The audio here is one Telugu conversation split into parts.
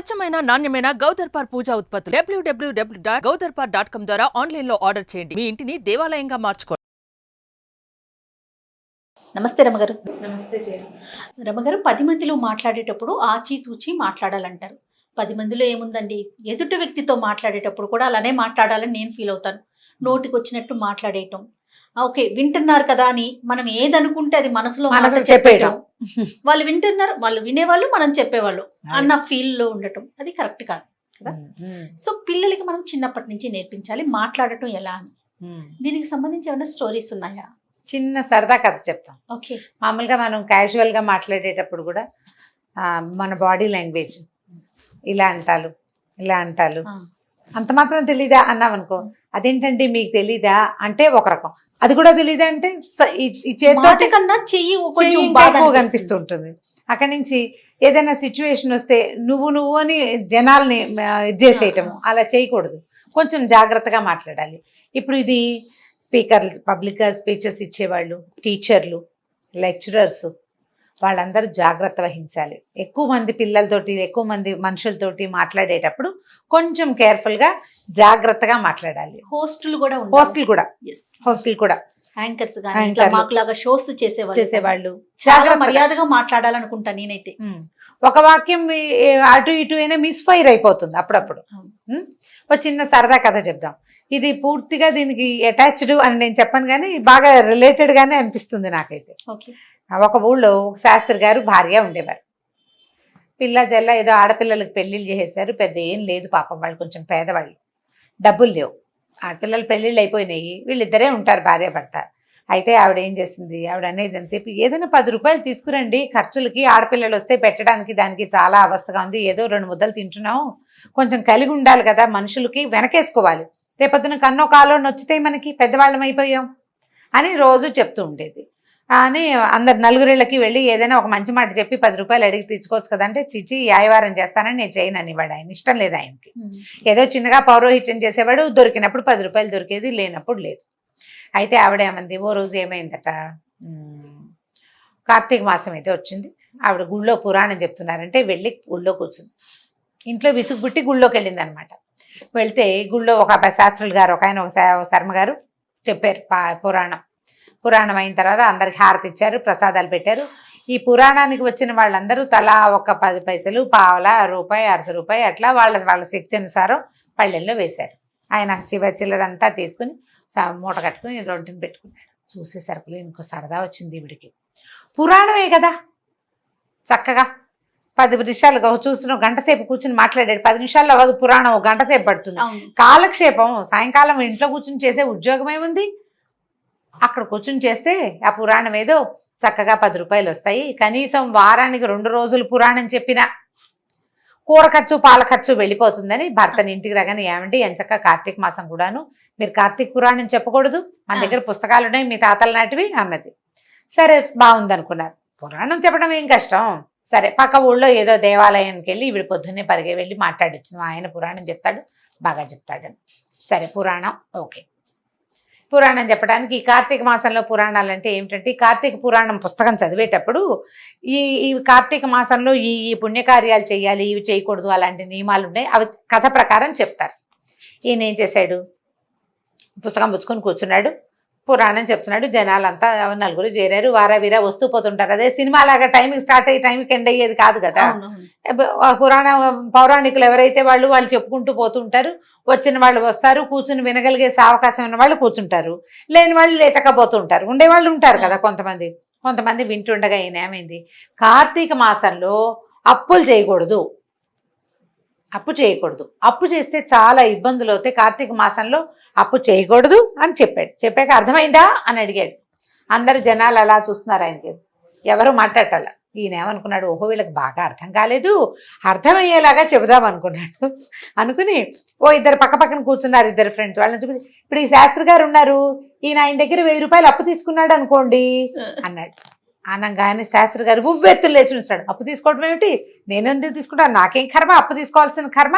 స్వచ్ఛమైన నాణ్యమైన గౌదర్పార్ పూజా ఉత్పత్తులు. డబ్ల్యూడబ్ల్యూడబ్ల్యూ డాట్ గౌదర్పార్ డాట్ కామ్ ద్వారా ఆన్లైన్లో ఆర్డర్ చేయండి. మీ ఇంటిని దేవాలయంగా మార్చుకోండి నమస్తే రమగారు. నమస్తే జయ. రమగారు పది మందిలో మాట్లాడేటప్పుడు ఆచితూచి మాట్లాడాలంటారు. పది మందిలో ఏముందండి? ఎదుటి వ్యక్తితో మాట్లాడేటప్పుడు కూడా అలానే మాట్లాడాలని నేను ఫీల్ అవుతాను. నోటికి వచ్చినట్టు మాట్లాడేయటం. ఓకే వింటున్నారు కదా అని మనం ఏదనుకుంటే అది మనసులో చెప్పేయటం. వాళ్ళు వింటున్నారు వాళ్ళు వినేవాళ్ళు మనం చెప్పేవాళ్ళు అన్న ఫీల్లో ఉండటం అది కరెక్ట్ కాదు కదా? సో పిల్లలకి మనం చిన్నప్పటి నుంచి నేర్పించాలి మాట్లాడటం ఎలా అని. దీనికి సంబంధించి ఏమైనా స్టోరీస్ ఉన్నాయా? చిన్న సరదా కథ చెప్తాం. ఓకే. మామూలుగా మనం క్యాజువల్గా మాట్లాడేటప్పుడు కూడా మన బాడీ లాంగ్వేజ్ ఇలా అంటాలు ఇలా అంటాలు. అంత మాత్రం తెలీదా అన్నాం అనుకో అదేంటండి మీకు తెలీదా అంటే ఒక రకం. అది కూడా స- ఈ చేతితో కన్నా చెయ్యి కొంచెం ఉంటుంది అక్కడి నుంచి ఏదైనా సిచ్యువేషన్ వస్తే నువ్వు నువ్వు అని జనాల్ని ఇది చేసేయటము. అలా చేయకూడదు. కొంచెం జాగ్రత్తగా మాట్లాడాలి. ఇప్పుడు ఇది స్పీకర్ పబ్లిక్ స్పీచెస్ ఇచ్చేవాళ్ళు టీచర్లు లెక్చరర్స్. వాళ్ళందరూ జాగ్రత్త వహించాలి. ఎక్కువ మంది పిల్లలతోటి ఎక్కువ మంది మనుషులతోటి మాట్లాడేటప్పుడు కొంచెం కేర్ఫుల్గా జాగ్రత్తగా మాట్లాడాలి. హోస్టులు కూడా హోస్టల్ కూడా. హోస్టల్ కూడా. యాంకర్స్ మాకులాగా షోస్ చేసేవాళ్ళు. చేసేవాళ్ళు. చాలా. మర్యాదగా మాట్లాడాలనుకుంటా నేనైతే. ఒక వాక్యం అటు ఇటు అయినా మిస్ఫైర్ అయిపోతుంది అప్పుడప్పుడు. ఒక చిన్న సరదా కథ చెప్దాం. ఇది పూర్తిగా దీనికి అటాచ్డ్ అని నేను చెప్పను కానీ బాగా రిలేటెడ్ గానే అనిపిస్తుంది నాకైతే. ఒక ఊళ్ళో శాస్త్రి గారు భార్య ఉండేవారు. పిల్ల జల్ల ఏదో ఆడపిల్లలకు పెళ్ళిళ్ళు చేసేసారు పెద్ద ఏం లేదు పాపం వాళ్ళు కొంచెం పేదవాళ్ళు. డబ్బులు లేవు. ఆడపిల్లలు పెళ్ళిళ్ళు అయిపోయినాయి. వీళ్ళిద్దరే ఉంటారు భార్య భర్త. అయితే ఆవిడ ఏం చేసింది? ఆవిడ అనేది ఎంతసేపు? ఏదైనా పది రూపాయలు తీసుకురండి. ఖర్చులకి ఆడపిల్లలు వస్తే పెట్టడానికి దానికి చాలా అవస్థగా ఉంది. ఏదో రెండు ముద్దలు తింటున్నాం కొంచెం కలిగి ఉండాలి కదా మనుషులకి. వెనకేసుకోవాలి. రేపొద్దున కన్నో కాలో నొచ్చితే మనకి పెద్దవాళ్ళం అయిపోయాం అని రోజు చెప్తూ ఉండేది. అని అందరు నలుగురిళ్ళకి వెళ్ళి ఏదైనా ఒక మంచి మాట చెప్పి పది రూపాయలు అడిగి తెచ్చుకోవచ్చు కదా అంటే చిచి యాయవారం చేస్తానని నేను చేయను అనేవాడు ఆయన. ఇష్టం లేదు ఆయనకి. ఏదో చిన్నగా పౌరోహిత్యం చేసేవాడు దొరికినప్పుడు పది రూపాయలు దొరికేది లేనప్పుడు లేదు. అయితే ఆవిడ ఏమంది ఓ రోజు ఏమైందట? కార్తీక మాసం అయితే వచ్చింది. ఆవిడ గుళ్ళో పురాణం చెప్తున్నారంటే వెళ్ళి గుళ్ళో కూర్చుంది. ఇంట్లో విసుగు పుట్టి గుళ్ళోకి వెళ్ళింది అనమాట వెళ్తే గుళ్ళో ఒక శాస్త్రులు గారు ఒక ఆయన ఒక శర్మ గారు చెప్పారు పా- పురాణం. పురాణం అయిన తర్వాత అందరికి హారతి ఇచ్చారు ప్రసాదాలు పెట్టారు. ఈ పురాణానికి వచ్చిన వాళ్ళందరూ తలా ఒక పది పైసలు పావల రూపాయి అర్ధ రూపాయి అట్లా వాళ్ళ వాళ్ళ శక్తి అనుసారం పళ్ళెల్లో వేశారు. ఆయన చివరి చిల్లరంతా తీసుకుని మూట కట్టుకుని రొట్టెని పెట్టుకున్నాడు. చూసేసరికి ఇంకో సరదా వచ్చింది ఈవిడికి. పురాణమే కదా! చక్కగా పది నిమిషాలు చూసిన గంట సేపు కూర్చుని మాట్లాడాడు. పది నిమిషాల్లో అవ్వదు పురాణం గంట సేపు పడుతుంది. కాలక్షేపం సాయంకాలం ఇంట్లో కూర్చుని చేసే ఉద్యోగం ఏముంది? అక్కడ కూర్చుని చేస్తే ఆ పురాణం ఏదో చక్కగా పది రూపాయలు వస్తాయి. కనీసం వారానికి రెండు రోజులు పురాణం చెప్పినా కూర ఖర్చు పాల ఖర్చు వెళ్ళిపోతుందని భర్తని ఇంటికి రాగానే ఏమండి ఎంచక్క కార్తీక మాసం కూడాను? మీరు కార్తీక పురాణం చెప్పకూడదు. మన దగ్గర పుస్తకాలు ఉన్నాయి మీ తాతల నాటివి అన్నది. సరే బాగుంది అనుకున్నారు పురాణం చెప్పడం ఏం కష్టం? సరే పక్క ఊళ్ళో ఏదో దేవాలయానికి వెళ్ళి ఇవి పొద్దున్నే పరిగే వెళ్ళి మాట్లాడొచ్చు ఆయన పురాణం చెప్తాడు బాగా చెప్తాడని. సరే పురాణం ఓకే. పురాణం చెప్పడానికి ఈ కార్తీక మాసంలో పురాణాలు అంటే ఏమిటంటే ఈ కార్తీక పురాణం పుస్తకం చదివేటప్పుడు ఈ ఈ కార్తీక మాసంలో ఈ ఈ పుణ్యకార్యాలు చేయాలి ఇవి చేయకూడదు అలాంటి నియమాలు ఉన్నాయి. అవి కథ ప్రకారం చెప్తారు. ఈయన ఏం చేశాడు? పుస్తకం పుచ్చుకొని కూర్చున్నాడు. పురాణం చెప్తున్నాడు. జనాలంతా నలుగురు చేరారు. వారా వీరా వస్తూ పోతుంటారు. అదే సినిమా లాగా టైంకి స్టార్ట్ అయ్యే టైంకి ఎండ్ అయ్యేది కాదు కదా. పురాణ పౌరాణికులు ఎవరైతే వాళ్ళు వాళ్ళు చెప్పుకుంటూ పోతుంటారు. వచ్చిన వాళ్ళు వస్తారు. కూర్చుని వినగలిగే అవకాశం ఉన్న వాళ్ళు కూర్చుంటారు. లేని వాళ్ళు లేచకపోతుంటారు. ఉండేవాళ్ళు ఉంటారు కదా కొంతమంది. కొంతమంది వింటుండగా ఏమైంది కార్తీక మాసంలో అప్పులు చేయకూడదు. అప్పు చేయకూడదు. అప్పు చేస్తే చాలా ఇబ్బందులు అవుతాయి. కార్తీక మాసంలో అప్పు చేయకూడదు అని చెప్పాడు. చెప్పాక అర్థమైందా అని అడిగాడు. అందరు జనాలు అలా చూస్తున్నారు ఆయనకి ఎవరు మాట్లాడాల ఈయన ఏమనుకున్నాడు? ఓహో వీళ్ళకి బాగా అర్థం కాలేదు. అర్థమయ్యేలాగా చెబుదాం అనుకున్నాడు. అనుకుని ఓ ఇద్దరు పక్క పక్కన కూర్చున్నారు ఇద్దరు ఫ్రెండ్స్ వాళ్ళని చూపించి ఇప్పుడు ఈ శాస్త్రి గారు ఉన్నారు. ఈయన ఆయన దగ్గర వెయ్యి రూపాయలు అప్పు తీసుకున్నాడు అనుకోండి అన్నాడు. అనగానే శాస్త్రి గారు ఉవ్వెత్తులు లేచి ఉంచాడు అప్పు తీసుకోవడం ఏమిటి? నేనెందుకు తీసుకుంటాను నాకేం కర్మ? అప్పు తీసుకోవాల్సిన కర్మ?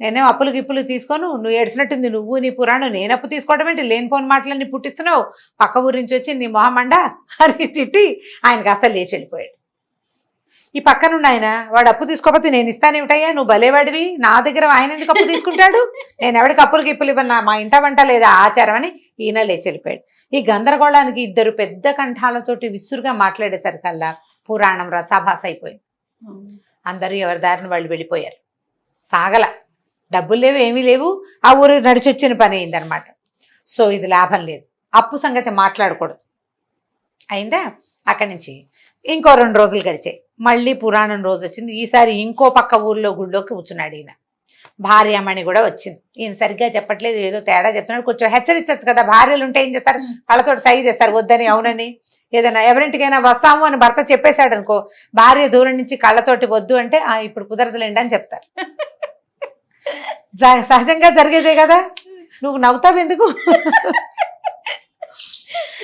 నేనేం అప్పులు గిప్పులు తీసుకోను? నువ్వు ఏడ్చినట్టుంది నువ్వు నీ పురాణం. నేను అప్పు తీసుకోవడం ఏంటి? లేనిపోని మాటలన్నీ పుట్టిస్తున్నావు. పక్క ఊరి నుంచి వచ్చి నీ మొహమండ అని తిట్టి ఆయన కాస్త లేచి వెళ్ళిపోయాడు. ఈ పక్కనున్న ఆయన వాడు అప్పు తీసుకోకపోతే నేను ఇస్తానేమిటయ్యా? నువ్వు భలేవాడివి. నా దగ్గర ఆయన ఎందుకు అప్పు తీసుకుంటాడు? నేను ఎవడికి అప్పులు గిప్పులు ఇవ్వను? మా ఇంట వంట లేదా ఆచారం అని ఈయన లేచి వెళ్ళిపోయాడు. ఈ గందరగోళానికి ఇద్దరు పెద్ద కంఠాలతోటి విసురుగా మాట్లాడేసరికల్లా పురాణం రసాభాస అయిపోయింది. అందరూ ఎవరి దారిని వాళ్ళు వెళ్ళిపోయారు. సాగల. డబ్బులు లేవు ఏమీ లేవు. ఆ ఊరు నడిచొచ్చిన పని అయిందనమాట సో ఇది లాభం లేదు. అప్పు సంగతి మాట్లాడకూడదు. అయిందా? అక్కడి నుంచి ఇంకో రెండు రోజులు గడిచాయి. మళ్ళీ పురాణం రోజు వచ్చింది. ఈసారి ఇంకో పక్క ఊర్లో గుళ్ళోకి కూర్చున్నాడు ఈయన. భార్యమణి కూడా వచ్చింది. ఈయన సరిగ్గా చెప్పట్లేదు ఏదో తేడా చెప్తున్నాడు. కొంచెం హెచ్చరించచ్చు కదా భార్యలు ఉంటే ఏం చేస్తారు? వాళ్ళతో సైజ్ చేస్తారు వద్దని అవునని. ఏదైనా ఎవరింటికైనా వస్తాము అని భర్త చెప్పేశాడు అనుకో భార్య దూరం నుంచి కళ్ళతోటి వద్దు అంటే "ఆ, ఇప్పుడు కుదరదులేండి అని చెప్తారు. సహజంగా జరిగేదే కదా. నువ్వు నవ్వుతావు ఎందుకు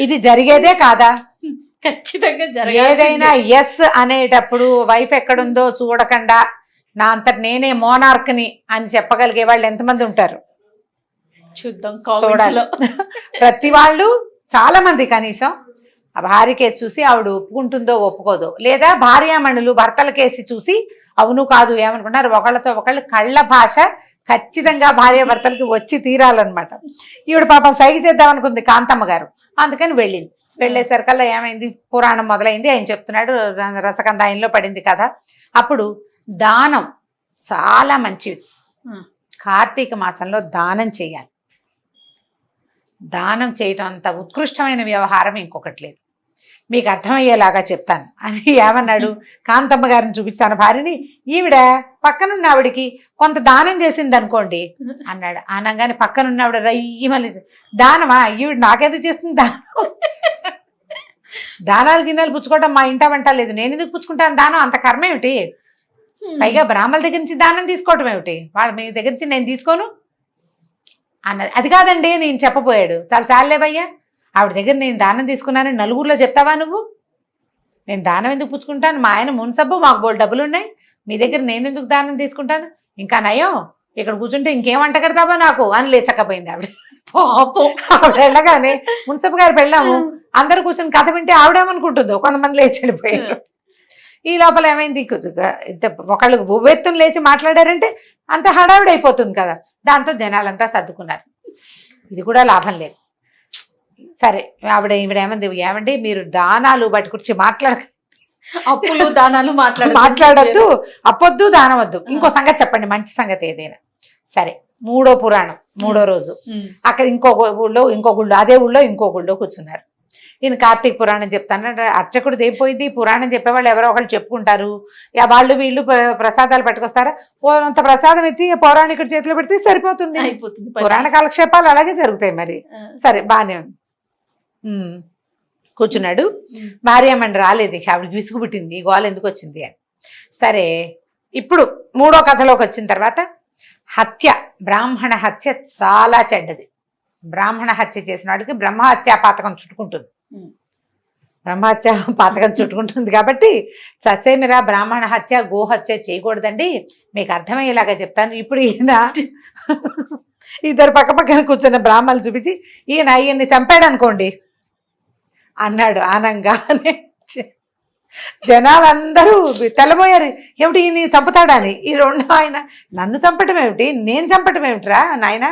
ఇది జరిగేదే కాదా? ఖచ్చితంగా ఏదైనా ఎస్ అనేటప్పుడు వైఫ్ ఎక్కడుందో చూడకుండా నా అంతట నేనే మోనార్క్ని అని చెప్పగలిగే వాళ్ళు ఎంతమంది ఉంటారు? చూద్దాం ప్రతి వాళ్ళు చాలా మంది కనీసం. ఆ భార్య కేసు చూసి ఆవిడ ఒప్పుకుంటుందో ఒప్పుకోదో లేదా భార్యామణులు భర్తల కేసి చూసి అవును కాదు ఏమనుకుంటారు ఒకళ్ళతో ఒకళ్ళు కళ్ళ భాష ఖచ్చితంగా భార్య భర్తలకి వచ్చి తీరాలన్నమాట. ఈవిడ పాపం సైగ చేద్దాం అనుకుంది కాంతమ్మ గారు. అందుకని వెళ్ళింది. వెళ్ళేసరికల్లా ఏమైంది? పురాణం మొదలైంది. ఆయన చెప్తున్నాడు ర- రసకంద ఆయనలో పడింది కదా అప్పుడు దానం చాలా మంచిది. కార్తీక మాసంలో దానం చేయాలి. దానం చేయటం అంత ఉత్కృష్టమైన వ్యవహారం ఇంకొకటి లేదు. మీకు అర్థమయ్యేలాగా చెప్తాను. అని ఏమన్నాడు? కాంతమ్మ గారిని చూపిస్తాను భార్యని. ఈవిడ పక్కనున్న ఆవిడికి కొంత దానం చేసింది అనుకోండి అన్నాడు. అనగానే పక్కనున్న ఆవిడ రయ్యి మళ్ళీ దానమా? ఈవిడ నాకెందుకు చేస్తుంది దానం? దానాలు గిన్నెలు పుచ్చుకోవడం మా ఇంట వంట లేదు. నేను ఎందుకు పుచ్చుకుంటాను దానం? అంత కర్మ ఏమిటి? పైగా బ్రాహ్మణుల దగ్గర నుంచి దానం తీసుకోవటం ఏమిటి? వాళ్ళ మీ దగ్గర నుంచి నేను తీసుకోను? అన్నది. అది కాదండి నేను చెప్పబోయాడు. చాలా చాలేవయ్యా ఆవిడ దగ్గర నేను దానం తీసుకున్నానని నలుగురిలో చెప్తావా నువ్వు? నేను దానం ఎందుకు పుచ్చుకుంటాను? మా ఆయన మున్సబ్బు మాకు బోల్ డబ్బులు ఉన్నాయి మీ దగ్గర నేను ఎందుకు దానం తీసుకుంటాను? ఇంకా నయం ఇక్కడ కూర్చుంటే ఇంకేం వంట కడతావా నాకు? అని లేచకపోయింది ఆవిడ. పాపం ఆవిడ వెళ్ళగానే మున్సబ్ గారు పెళ్ళాము అందరు కూర్చొని కథ వింటే ఆవిడేమనుకుంటుందో? కొంతమంది లేచి వెళ్ళిపోయారు. ఈ లోపల ఏమైంది? ఒకళ్ళు ఉవ్వెత్తును లేచి మాట్లాడారంటే అంత హడావిడైపోతుంది అయిపోతుంది కదా. దాంతో జనాలంతా సర్దుకున్నారు. ఇది కూడా లాభం లేదు. సరే ఆవిడ ఈవిడ ఏమంది? ఏమండి? మీరు దానాలు బట్టి గురించి మాట్లాడ అప్పులు దానాలు మాట్లాడ మాట్లాడద్దు. అప్పొద్దు దానం వద్దు ఇంకో సంగతి చెప్పండి. మంచి సంగతి ఏదైనా. సరే మూడో పురాణం మూడో రోజు. అక్కడ ఇంకో ఊళ్ళో ఇంకో గుళ్ళో అదే ఊళ్ళో ఇంకో గుళ్ళో కూర్చున్నారు. ఈయన కార్తీక పురాణం చెప్తాను. అర్చకుడు ఏపోయింది పురాణం చెప్పేవాళ్ళు ఎవరో ఒకళ్ళు చెప్పుకుంటారు. వాళ్ళు వీళ్ళు ప్ర- ప్రసాదాలు పట్టుకొస్తారా? అంత ప్రసాదం ఎత్తి పౌరాణికుడి చేతిలో పెడితే సరిపోతుంది. అయిపోతుంది. పురాణ కాలక్షేపాలు అలాగే జరుగుతాయి మరి. సరే బాగానే ఉంది. కూర్చున్నాడు. భార్యమణి రాలేదు. ఇక ఆవిడకి విసుగు పుట్టింది గోల ఎందుకు వచ్చింది అని. సరే ఇప్పుడు మూడో కథలోకి వచ్చిన తర్వాత హత్య బ్రాహ్మణ హత్య చాలా చెడ్డది. బ్రాహ్మణ హత్య చేసిన వాడికి బ్రహ్మహత్య పాతకం చుట్టుకుంటుంది. బ్రహ్మహత్య పాతకం చుట్టుకుంటుంది కాబట్టి ససేమిరా బ్రాహ్మణ హత్య గోహత్య చేయకూడదండి. మీకు అర్థమయ్యేలాగా చెప్తాను. ఇప్పుడు ఈయన ఇద్దరు పక్క పక్కన కూర్చున్న బ్రాహ్మణులు చూపించి ఈయన ఈయన్ని చంపాడు అనుకోండి అన్నాడు ఆనంగానే జనాలందరూ తెల్లబోయారు. ఏమిటి నీ చంపుతాడని ఈ రెండు ఆయన నన్ను చంపటం ఏమిటి? నేను చంపటం ఏమిటిరా నాయనా?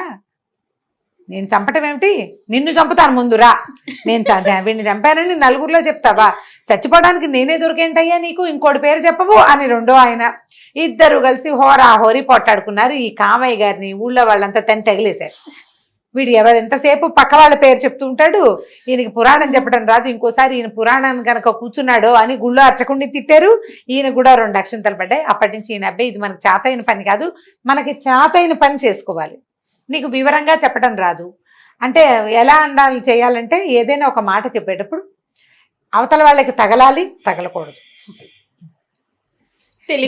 నేను చంపటం ఏమిటి? నిన్ను చంపుతాను ముందురా నేను వీడిని చంపానని నలుగురిలో చెప్తావా? చచ్చిపోవడానికి నేనే దొరికేంటయ్యా నీకు? ఇంకోటి పేరు చెప్పవు అని రెండో ఆయన. ఇద్దరు కలిసి హోరా హోరీ పొట్టాడుకున్నారు ఈ కామయ్య గారిని ఊళ్ళో వాళ్ళంతా తని తగిలేశారు. వీడు ఎవరు ఎంతసేపు పక్క వాళ్ళ పేరు చెప్తూ ఉంటాడు? ఈయనకి పురాణం చెప్పడం రాదు. ఇంకోసారి ఈయన పురాణాన్ని కనుక కూర్చున్నాడో అని గుళ్ళో అర్చకుడిని తిట్టారు. ఈయన కూడా రెండు అక్షంతలు పడ్డాయి. అప్పటి నుంచి ఈయన అబ్బాయి ఇది మనకి చేతైన పని కాదు. మనకి చేతైన పని చేసుకోవాలి. నీకు వివరంగా చెప్పడం రాదు. అంటే ఎలా అండాలి చేయాలంటే ఏదైనా ఒక మాట చెప్పేటప్పుడు అవతల వాళ్ళకి తగలాలి తగలకూడదు.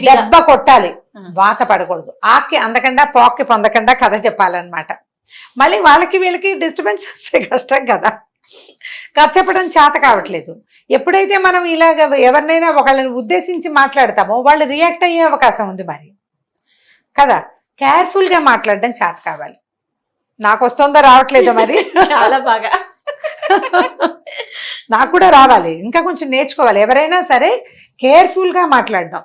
దెబ్బ కొట్టాలి. వాత పడకూడదు. ఆకి అందకుండా పోక్కి పొందకుండా కథ చెప్పాలన్నమాట. మళ్ళీ వాళ్ళకి వీళ్ళకి డిస్టర్బెన్స్ వస్తే కష్టం కదా. కథ చెప్పడం చేత కావట్లేదు. ఎప్పుడైతే మనం ఇలాగ ఎవరినైనా ఒకళ్ళని ఉద్దేశించి మాట్లాడతామో వాళ్ళు రియాక్ట్ అయ్యే అవకాశం ఉంది మరి. కదా? కేర్ఫుల్గా మాట్లాడడం చేత కావాలి. నాకు వస్తుందో రావట్లేదో మరి? చాలా బాగా. నాకు కూడా రావాలి. ఇంకా కొంచెం నేర్చుకోవాలి. ఎవరైనా సరే కేర్ఫుల్గా మాట్లాడడం.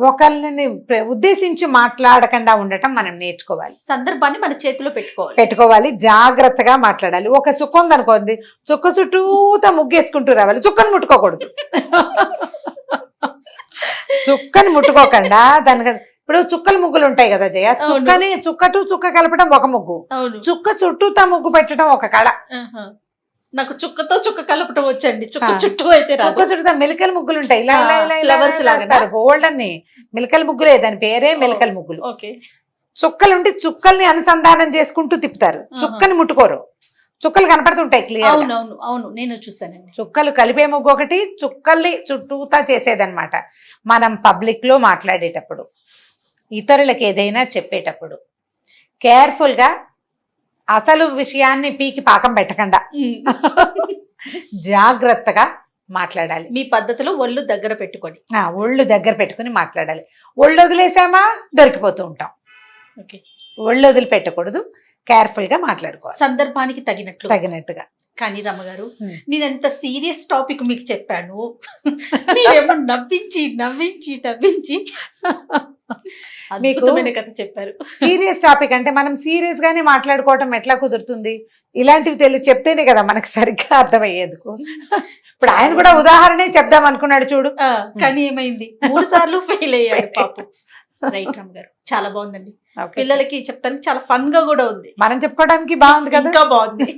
ఒకళ్ళని ప్ర- ఉద్దేశించి మాట్లాడకుండా ఉండటం మనం నేర్చుకోవాలి. సందర్భాన్ని మన చేతిలో పెట్టుకోవాలి. పెట్టుకోవాలి జాగ్రత్తగా మాట్లాడాలి. ఒక చుక్క ఉందనుకోండి చుక్క చుట్టూతా ముగ్గేసుకుంటూ రావాలి. చుక్కను ముట్టుకోకూడదు. చుక్కని ముట్టుకోకుండా దానికి ఇప్పుడు చుక్కల ముగ్గులు ఉంటాయి కదా జయ. చుక్కని చుక్క టు చుక్క కలపడం ఒక ముగ్గు. చుక్క చుట్టూతా ముగ్గు పెట్టడం ఒక కళ. నాకు చుక్కతో చుక్క కలపటం వచ్చండి. చుక్క. చుట్టూ అయితే చుక్క చుట్టూతా మెలికల ముగ్గులు ఉంటాయి. ఇలా ఇలా ఇలా ఇలా Flowers లాగానా? గోల్డ్ అన్ని మెలికల ముగ్గులే దాని పేరే మెలికల ముగ్గులు. ఓకే. చుక్కలు ఉంటే చుక్కల్ని అనుసంధానం చేసుకుంటూ తిప్పుతారు. చుక్కని ముట్టుకోరు. చుక్కలు కనపడుతుంటాయి క్లియర్ అవును అవును. నేను చూసానండి చుక్కలు కలిపే ముగ్గు ఒకటి చుక్కల్ని చుట్టూతా చేసేదన్నమాట. మనం పబ్లిక్లో మాట్లాడేటప్పుడు ఇతరులకు ఏదైనా చెప్పేటప్పుడు కేర్ఫుల్గా అసలు విషయాన్ని పీకి పాకం పెట్టకుండా. జాగ్రత్తగా మాట్లాడాలి. మీ పద్ధతిలో ఒళ్ళు దగ్గర పెట్టుకొని. ఆ, ఒళ్ళు దగ్గర పెట్టుకుని మాట్లాడాలి. ఒళ్ళు వదిలేసామా? దొరికిపోతూ ఉంటాం. ఓకే. ఒళ్ళు వదిలిపెట్టకూడదు. కేర్ఫుల్గా మాట్లాడుకోవాలి. సందర్భానికి తగినట్లు. తగినట్టుగా. కానీ రమ్మగారు. నేను ఎంత సీరియస్ టాపిక్ మీకు చెప్పాను. మీరేమో నవ్వించి నవ్వించి నవ్వించి. అద్భుతమైన కథ చెప్పారు. సీరియస్ టాపిక్ అంటే మనం సీరియస్ గానే మాట్లాడుకోవటం ఎట్లా కుదురుతుంది? ఇలాంటివి తెలి చెప్తేనే కదా మనకు సరిగ్గా అర్థమయ్యేందుకు ఇప్పుడు ఆయన కూడా ఉదాహరణే చెప్దాం అనుకున్నాడు చూడు. కానీ ఏమైంది? మూడు సార్లు ఫెయిల్ అయ్యాడు పాపం. రైట్ రామ్ గారు చాలా బాగుందండి. పిల్లలకి చెప్తానికి చాలా ఫన్గా కూడా ఉంది. మనం చెప్పుకోవడానికి బాగుంది కదా? ఇంకా బాగుంది.